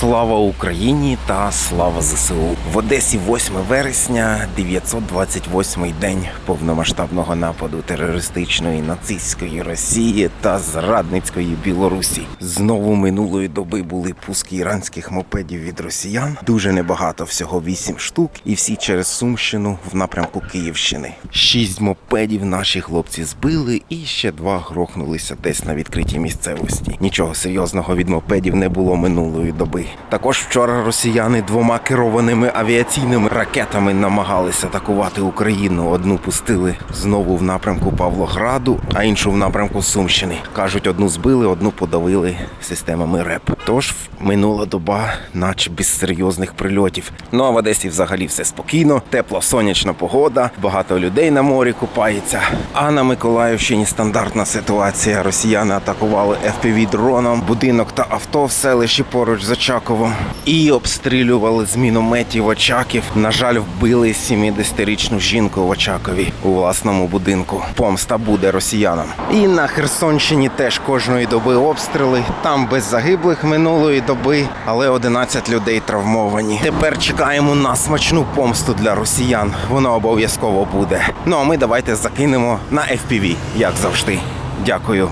Слава Україні та слава ЗСУ в Одесі 8 вересня, 928 день повномасштабного нападу терористичної нацистської Росії та зрадницької Білорусі. Знову минулої доби були пуски іранських мопедів від росіян. Дуже небагато, всього 8 штук, і всі через Сумщину в напрямку Київщини. Шість мопедів наші хлопці збили, і ще два грохнулися десь на відкритій місцевості. Нічого серйозного від мопедів не було минулої доби. Також вчора росіяни двома керованими авіаційними ракетами намагалися атакувати Україну. Одну пустили знову в напрямку Павлограду, а іншу в напрямку Сумщини. кажуть, одну збили, одну подавили системами РЕП. Тож минула доба, наче без серйозних прильотів. Ну а в Одесі взагалі все спокійно, тепло, сонячна погода, багато людей на морі купається. А на Миколаївщині стандартна ситуація. Росіяни атакували fpv дроном будинок та авто в селищі поруч з Очаковом і обстрілювали з мінометів Очаків. На жаль, вбили 70-річну жінку в Очакові у власному будинку. Помста буде росіянам. І на Херсонщині теж кожної доби обстріли. Там без загиблих минулої доби, але 11 людей травмовані. Тепер чекаємо на смачну помсту для росіян. Воно обов'язково буде. Ну а ми давайте закинемо на FPV, як завжди. Дякую.